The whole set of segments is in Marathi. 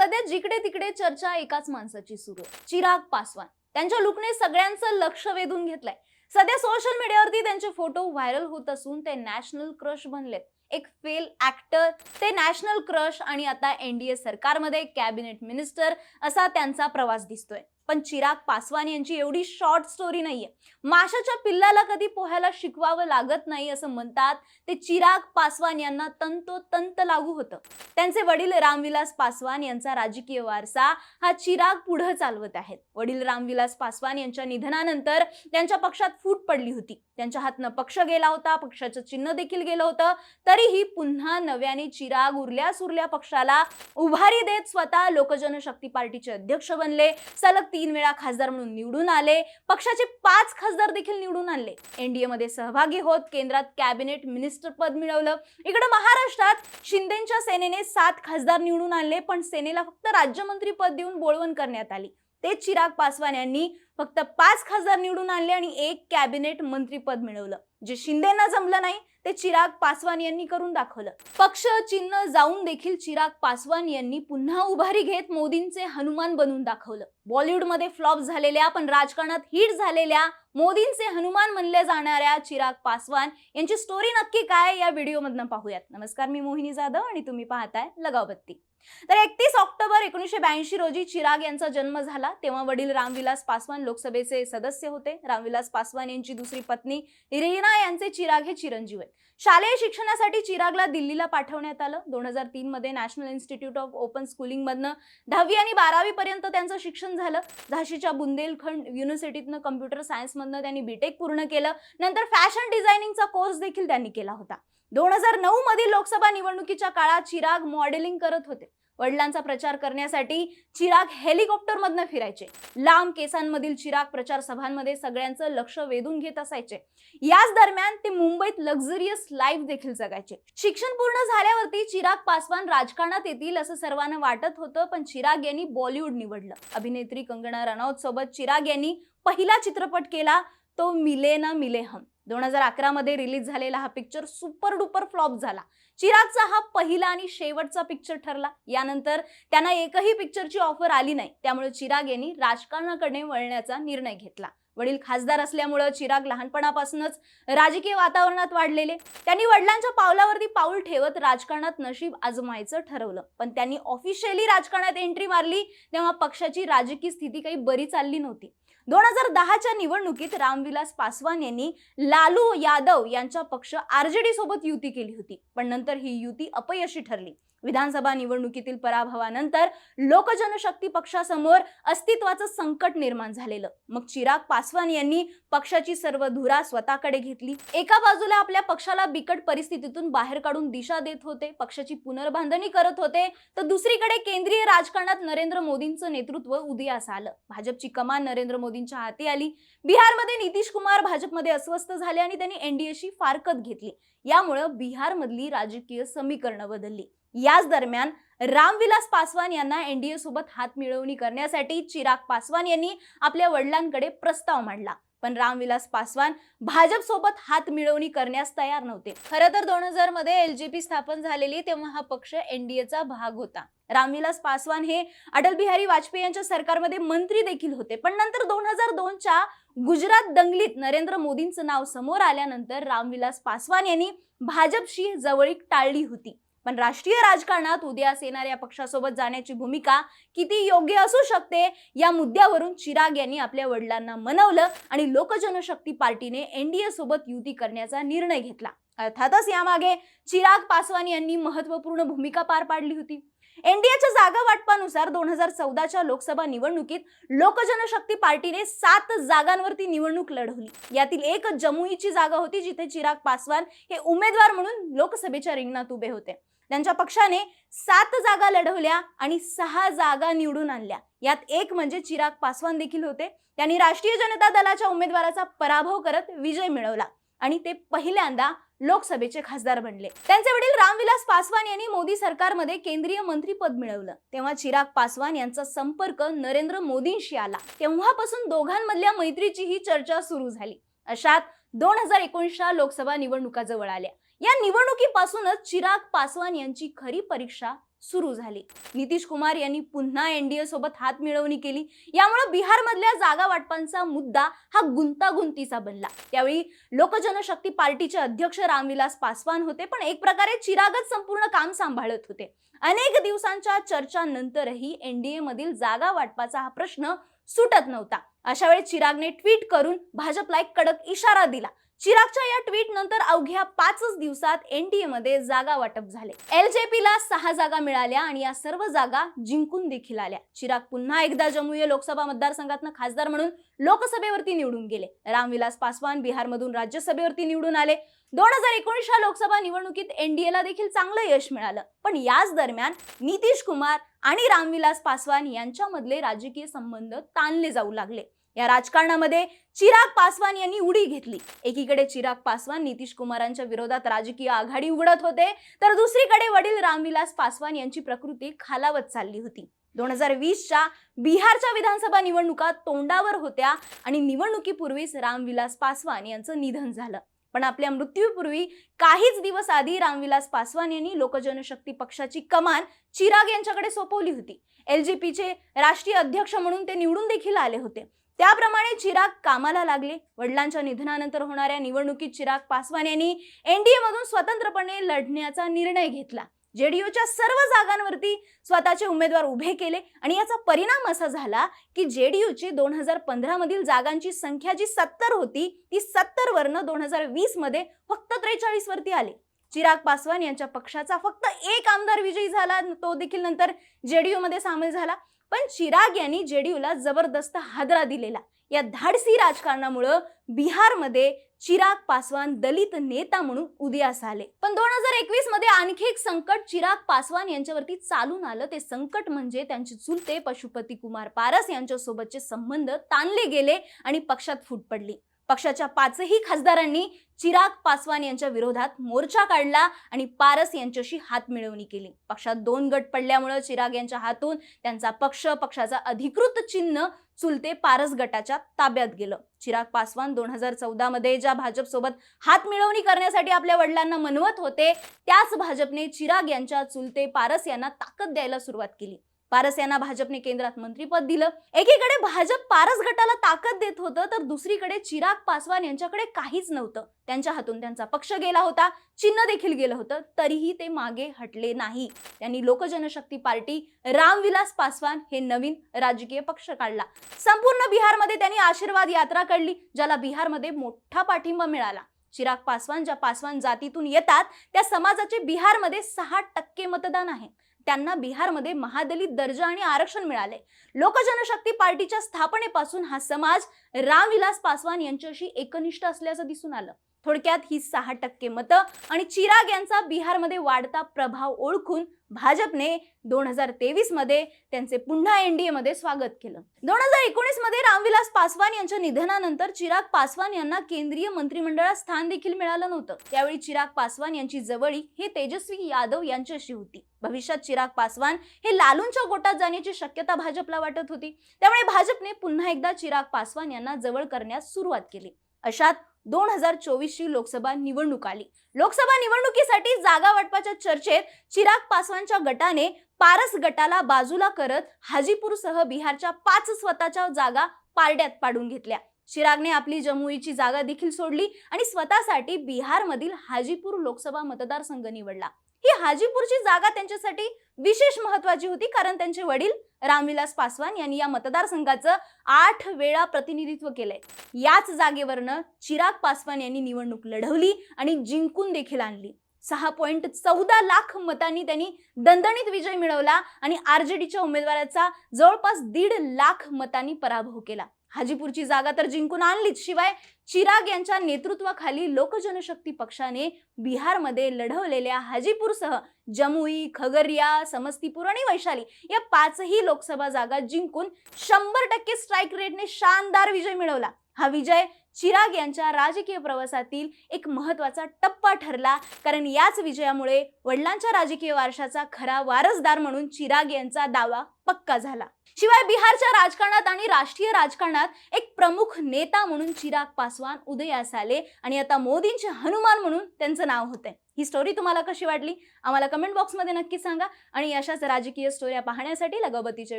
सध्या जिकडे तिकडे चर्चा एकाच माणसाची सुरू आहे. चिराग पासवान. त्यांच्या लुकने सगळ्यांचं लक्ष वेधून घेतलंय. सध्या सोशल मीडियावरती त्यांचे फोटो व्हायरल होत असून ते नॅशनल क्रश बनलेत. एक फेल ऍक्टर ते नॅशनल क्रश आणि आता एनडीए सरकारमध्ये कॅबिनेट मिनिस्टर असा त्यांचा प्रवास दिसतोय. पण चिराग पासवान यांची एवढी शॉर्ट स्टोरी नाहीये. माशाच्या पिल्लाला कधी पोहायला शिकवावं लागत नाही असं म्हणतात. ते चिराग पासवान यांना तंतोतंत लागू होतं. त्यांचे वडील रामविलास पासवान यांचा राजकीय वारसा हा चिराग पुढे चालवत आहेत. वडील रामविलास पासवान यांच्या निधनानंतर त्यांच्या पक्षात फूट पडली होती. त्यांच्या हातनं पक्ष गेला होता पक्षाचं चिन्ह देखील गेलं होतं. तरीही पुन्हा नव्याने चिराग उरल्या सुरल्या पक्षाला उभारी देत स्वतः लोकजनशक्ती पार्टीचे अध्यक्ष बनले. सलग तीन वेळा खासदार म्हणून निवडून आले. पक्षाचे पाच खासदार देखील निवडून आणले. एनडीए मध्ये सहभागी होत केंद्रात कॅबिनेट मिनिस्टर पद मिळवलं. इकडे महाराष्ट्रात शिंदेच्या सेनेने सात खासदार निवडून आणले पण सेनेला फक्त राज्यमंत्री पद देऊन बोळवण करण्यात आली. ते चिराग पासवान यांनी फक्त पाच खासदार निवडून आणले आणि एक कॅबिनेट मंत्रीपद मिळवलं. जे शिंदेना जमलं नाही ते चिराग पासवान यांनी करून दाखवलं. पक्ष चिन्ह जाऊन देखील चिराग पासवान यांनी पुन्हा उभारी घेत मोदींचे हनुमान बनवून दाखवलं. बॉलिवूडमध्ये फ्लॉप झालेल्या पण राजकारणात हिट झालेल्या मोदींचे हनुमान म्हणले जाणाऱ्या चिराग पासवान यांची स्टोरी नक्की काय या व्हिडिओमधनं पाहूयात. नमस्कार मी मोहिनी जाधव आणि तुम्ही पाहताय लगावबत्ती. तर एकतीस ऑक्टोबर एकोणीसशे ब्याऐंशी रोजी चिराग यांचा जन्म झाला. तेव्हा वडील रामविलास पासवान लोकसभेचे सदस्य होते. रामविलास पासवान यांची दुसरी पत्नी रीना यांचे चिराग हे चिरंजीव आहेत. शालेय शिक्षणासाठी चिरागला दिल्लीला पाठवण्यात आलं. दोन हजार तीन मध्ये National Institute of Open Schooling मधनं दहावी आणि बारावी पर्यंत त्यांचं शिक्षण झालं. झाशीच्या बुंदेलखंड युनिव्हर्सिटीतनं कम्प्युटर सायन्स मधनं त्यांनी बीटेक पूर्ण केलं. नंतर फॅशन डिझायनिंगचा कोर्स देखील त्यांनी केला होता. दोन हजार नऊ मधील लोकसभा निवडणुकीच्या काळात चिराग मॉडेलिंग करत होते. वडिलांचा प्रचार करण्यासाठी चिराग हेलिकॉप्टर मधनं फिरायचे. लांब केसांमधील चिराग प्रचार सभांमध्ये सगळ्यांचं लक्ष वेधून घेत असायचे. याच दरम्यान ते मुंबईत लक्झरियस लाईफ देखील जगायचे. शिक्षण पूर्ण झाल्यावरती चिराग पासवान राजकारणात येतील असं सर्वांना वाटत होतं पण चिराग यांनी बॉलिवूड निवडलं. अभिनेत्री कंगना रनौत सोबत चिराग यांनी पहिला चित्रपट केला तो मिले ना मिले हम दोन हजार अकरा मध्ये रिलीज झालेला हा पिक्चर सुपर डुपर फ्लॉप झाला. चिरागचा हा पहिला आणि शेवटचा पिक्चर ठरला. यानंतर त्यांना एकही पिक्चरची ऑफर आली नाही. त्यामुळे चिराग यांनी राजकारणाकडे वळण्याचा निर्णय घेतला. वडील खासदार असल्यामुळं चिराग लहानपणापासूनच राजकीय वातावरणात वाढलेले. त्यांनी वडिलांच्या पावलावरती पाऊल ठेवत राजकारणात नशीब आजमायचं ठरवलं. पण त्यांनी ऑफिशियली राजकारणात एंट्री मारली तेव्हा पक्षाची राजकीय स्थिती काही बरी चालली नव्हती. दोन हजार दहाच्या निवडणुकीत रामविलास पासवान यांनी लालू यादव यांचा पक्ष आरजेडी सोबत युती केली होती. पण नंतर ही युती अपयशी ठरली. विधानसभा निवडणुकीतील पराभवानंतर लोकजनशक्ती पक्षासमोर अस्तित्वाचं संकट निर्माण झालेलं. मग चिराग पासवान यांनी पक्षाची सर्व धुरा स्वतःकडे घेतली. एका बाजूला आपल्या पक्षाला बिकट परिस्थितीतून बाहेर काढून दिशा देत होते पक्षाची पुनर्बांधणी करत होते तर दुसरीकडे केंद्रीय राजकारणात नरेंद्र मोदींचं नेतृत्व उदयास आलं. भाजपची कमान नरेंद्र मोदींच्या हाती आली. बिहारमध्ये नितीश कुमार भाजपमध्ये अस्वस्थ झाले आणि त्यांनी एनडीएशी फारकत घेतली. यामुळं बिहारमधली राजकीय समीकरणं बदलली. याच दरम्यान रामविलास पासवान यांना एनडीए सोबत हात मिळवणी करण्यासाठी चिराग पासवान यांनी आपल्या वडिलांकडे प्रस्ताव मांडला. पण रामविलास पासवान भाजप सोबत हात मिळवणी करण्यास तयार नव्हते. खरं तर दोन हजारमध्ये एलजेपी स्थापन झालेली तेव्हा हा पक्ष एनडीएचा भाग होता. रामविलास पासवान हे अटल बिहारी वाजपेयी यांच्या सरकारमध्ये मंत्री देखील होते. पण नंतर दोन हजार दोनच्या गुजरात दंगलीत नरेंद्र मोदींचं नाव समोर आल्यानंतर रामविलास पासवान यांनी भाजपशी जवळीक टाळली होती. पण राष्ट्रीय राजकारणात उदयास येणाऱ्या पक्षासोबत जाण्याची भूमिका किती योग्य असू शकते या मुद्द्यावरून चिराग यांनी आपल्या वडिलांना मनवलं आणि लोकजनशक्ती पार्टीने एनडीए सोबत युती करण्याचा निर्णय घेतला. अर्थातच यामागे चिराग पासवान यांनी महत्त्वपूर्ण भूमिका पार पाडली होती. एनडीएच्या जागा वाटपानुसार दोन हजार चौदाच्या लोकसभा निवडणुकीत लोकजनशक्ती पार्टीने सात जागांवरती निवडणूक लढवली. यातील एक जमुईची जागा होती जिथे चिराग पासवान हे उमेदवार म्हणून लोकसभेच्या रिंगणात उभे होते. त्यांच्या पक्षाने सात जागा लढवल्या आणि सहा जागा निवडून आणल्या. यात एक म्हणजे चिराग पासवान देखील होते. त्यांनी राष्ट्रीय जनता दलाच्या उमेदवाराचा पराभव करत विजय मिळवला. आणि ते पहिल्यांदा लोकसभेचे खासदार बनले. त्यांचे वडील रामविलास पासवान यांनी मोदी सरकारमध्ये केंद्रीय मंत्रीपद मिळवलं. तेव्हा चिराग पासवान यांचा संपर्क नरेंद्र मोदींशी आला. तेव्हापासून दोघांमधल्या मैत्रीची ही चर्चा सुरू झाली. अशात दोन हजार एकोणीसच्या लोकसभा निवडणुका जवळ आल्या. या निवडणुकीपासूनच चिराग पासवान यांची खरी परीक्षा सुरू झाली. नितीश कुमार यांनी पुन्हा एनडीए सोबत हात मिळवणी केली. यामुळे बिहारमधल्या जागा वाटपांचा मुद्दा हा गुंतागुंतीचा बनला. त्यावेळी लोकजनशक्ती पार्टीचे अध्यक्ष रामविलास पासवान होते पण एक प्रकारे चिरागच संपूर्ण काम सांभाळत होते. अनेक दिवसांच्या चर्चांनंतरही एनडीए मधील जागा वाटपाचा हा प्रश्न सुटत नव्हता. अशा वेळी चिरागने ट्विट करून भाजपला एक कडक इशारा दिला. चिरागच्या या ट्विट नंतर अवघ्या पाचच दिवसात एनडीए मध्ये जागा वाटप झाले. एलजेपी ला सहा जागा मिळाल्या आणि या सर्व जागा जिंकून देखील आल्या. चिराग पुन्हा एकदा जम्मू लोकसभा मतदारसंघातनं खासदार म्हणून लोकसभेवरती निवडून गेले. रामविलास पासवान बिहारमधून राज्यसभेवरती निवडून आले. दोन हजार एकोणीसच्या लोकसभा निवडणुकीत एनडीएला देखील चांगलं यश मिळालं. पण याच दरम्यान नितीश कुमार आणि रामविलास पासवान यांच्यामधले राजकीय संबंध ताणले जाऊ लागले. या राजकारणामध्ये चिराग पासवान यांनी उडी घेतली. एकीकडे चिराग पासवान नितीश कुमारांच्या विरोधात राजकीय आघाडी उघडत होते तर दुसरीकडे वडील रामविलास पासवान यांची प्रकृती खालावत चालली होती. दोन हजार वीसच्या बिहारच्या विधानसभा निवडणुका तोंडावर होत्या आणि निवडणुकीपूर्वीच रामविलास पासवान यांचं निधन झालं. पण आपल्या मृत्यूपूर्वी काहीच दिवस आधी रामविलास पासवान यांनी लोकजनशक्ती पक्षाची कमान चिराग यांच्याकडे सोपवली होती. एलजेपीचे राष्ट्रीय अध्यक्ष म्हणून ते निवडून देखील आले होते. त्याप्रमाणे चिराग कामाला लागले. वडिलांच्या निधनानंतर होणाऱ्या निवडणुकीत चिराग पासवान यांनी एनडीए मधून स्वतंत्रपणे लढण्याचा निर्णय घेतला. जेडीयूच्या सर्व जागांवरती स्वतःचे उमेदवार उभे केले आणि याचा परिणाम असा झाला की जेडीयूची दोन हजार पंधरा मधील जागांची संख्या जी सत्तर होती ती सत्तर वरनं दोन हजार वीसमध्ये फक्त त्रेचाळीस वरती आली. चिराग पासवान यांच्या पक्षाचा फक्त एक आमदार विजयी झाला तो देखील नंतर जेडीयू मध्ये सामील झाला. पण चिराग यांनी जेडीयूला जबरदस्त हादरा दिलेला. या धाडसी राजकारणामुळं बिहारमध्ये चिराग पासवान दलित नेता म्हणून उदयास आले. पण दोन हजार एकवीसमध्ये आणखी एक संकट चिराग पासवान यांच्यावरती चालून आलं. ते संकट म्हणजे त्यांचे चुलते पशुपती कुमार पारस यांच्यासोबतचे संबंध ताणले गेले आणि पक्षात फूट पडली. पक्षाच्या पाचही खासदारांनी चिराग पासवान यांच्या विरोधात मोर्चा काढला आणि पारस यांच्याशी हात मिळवणी केली. पक्षात दोन गट पडल्यामुळे चिराग यांच्या हातून त्यांचा पक्ष पक्षाचा अधिकृत चिन्ह चुलते पारस गटाच्या ताब्यात गेलं. चिराग पासवान दोन हजार चौदा मध्ये ज्या भाजप सोबत हात मिळवणी करण्यासाठी आपल्या वडिलांना मनवत होते त्याच भाजपने चिराग यांच्या चुलते पारस यांना ताकद द्यायला सुरुवात केली. पारस यांना भाजपने केंद्रात मंत्रीपद दिलं. एकीकडे भाजप पारस गटाला ताकद देत होतं तर दुसरीकडे चिराग पासवान यांच्याकडे काहीच नव्हतं. त्यांच्या हातून त्यांचा पक्ष गेला होता चिन्ह देखील गेलं होतं तरीही ते मागे हटले नाही. त्यांनी लोकजनशक्ती पार्टी रामविलास पासवान हे नवीन राजकीय पक्ष काढला. संपूर्ण बिहारमध्ये त्यांनी आशीर्वाद यात्रा काढली ज्याला बिहारमध्ये मोठा पाठिंबा मिळाला. चिराग पासवान ज्या पासवान जातीतून येतात त्या समाजाचे बिहारमध्ये सहा टक्के मतदान आहे. त्यांना बिहारमध्ये महादलित दर्जा आणि आरक्षण मिळाले. लोकजनशक्ती पार्टीच्या स्थापनेपासून हा समाज रामविलास पासवान यांच्याशी एकनिष्ठ असल्याचं दिसून आलं. थोडक्यात ही सहा टक्के मतं. आणि चिराग यांचा बिहारमध्ये वाढता प्रभाव ओळखून भाजपने दोन हजार तेवीसमध्ये त्यांचे पुन्हा एनडीए मध्ये स्वागत केलं. दोन हजार एकोणीसमध्ये रामविलास पासवान यांच्या निधनानंतर चिराग पासवान यांना केंद्रीय मंत्रिमंडळात स्थान देखील मिळालं नव्हतं. त्यावेळी चिराग पासवान यांची जवळी हे तेजस्वी यादव यांच्याशी होती. भविष्यात चिराग पासवान हे लालूंच्या गोटात जाण्याची शक्यता भाजपला वाटत होती. त्यामुळे भाजपने पुन्हा एकदा चिराग पासवान यांना जवळ करण्यास सुरुवात केली. अशात दोन हजार चोवीसची लोकसभा निवडणूक आली. लोकसभा निवडणुकीसाठी जागा वाटपाच्या चर्चेत चिराग पासवानच्या गटाने पारस गटाला बाजूला करत हाजीपूरसह बिहारच्या पाच स्वतःच्या जागा पारड्यात पाडून घेतल्या. चिरागने आपली जमुईची जागा देखील सोडली आणि स्वतःसाठी बिहारमधील हाजीपूर लोकसभा मतदारसंघ निवडला. ही हाजीपूरची जागा त्यांच्यासाठी विशेष महत्वाची होती कारण त्यांचे वडील रामविलास पासवान यांनी या मतदारसंघाचं आठ वेळा प्रतिनिधित्व केलंय. याच जागेवरनं चिराग पासवान यांनी निवडणूक लढवली आणि जिंकून देखील आणली. सहा पॉईंट चौदा लाख मतांनी त्यांनी दणदणीत विजय मिळवला आणि आरजेडीच्या उमेदवाराचा जवळपास दीड लाख मतांनी पराभव केला. हाजीपूरची जागा तर जिंकून आणलीच. शिवाय चिराग यांच्या नेतृत्वाखाली लोकजनशक्ती पक्षाने बिहारमध्ये लढवलेल्या हाजीपूरसह जमुई खगरिया समस्तीपूर आणि वैशाली या पाचही लोकसभा जागा जिंकून शंभर टक्के स्ट्राईक रेटने शानदार विजय मिळवला. हा विजय चिराग यांच्या राजकीय प्रवासातील एक महत्त्वाचा टप्पा ठरला. कारण याच विजयामुळे वडिलांच्या राजकीय वारशाचा खरा वारसदार म्हणून चिराग यांचा दावा पक्का झाला. शिवाय बिहारच्या राजकारणात आणि राष्ट्रीय राजकारणात एक प्रमुख नेता म्हणून चिराग पासवान उदयास आले आणि आता मोदींचे हनुमान म्हणून त्यांचं नाव होतंय. ही स्टोरी तुम्हाला कशी वाटली? आम्हाला कमेंट बॉक्समध्ये नक्की सांगा. आणि अशाच राजकीय स्टोऱ्या पाहण्यासाठी लगबतीच्या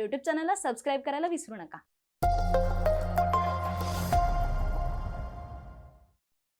युट्यूब चॅनलला सबस्क्राईब करायला विसरू नका.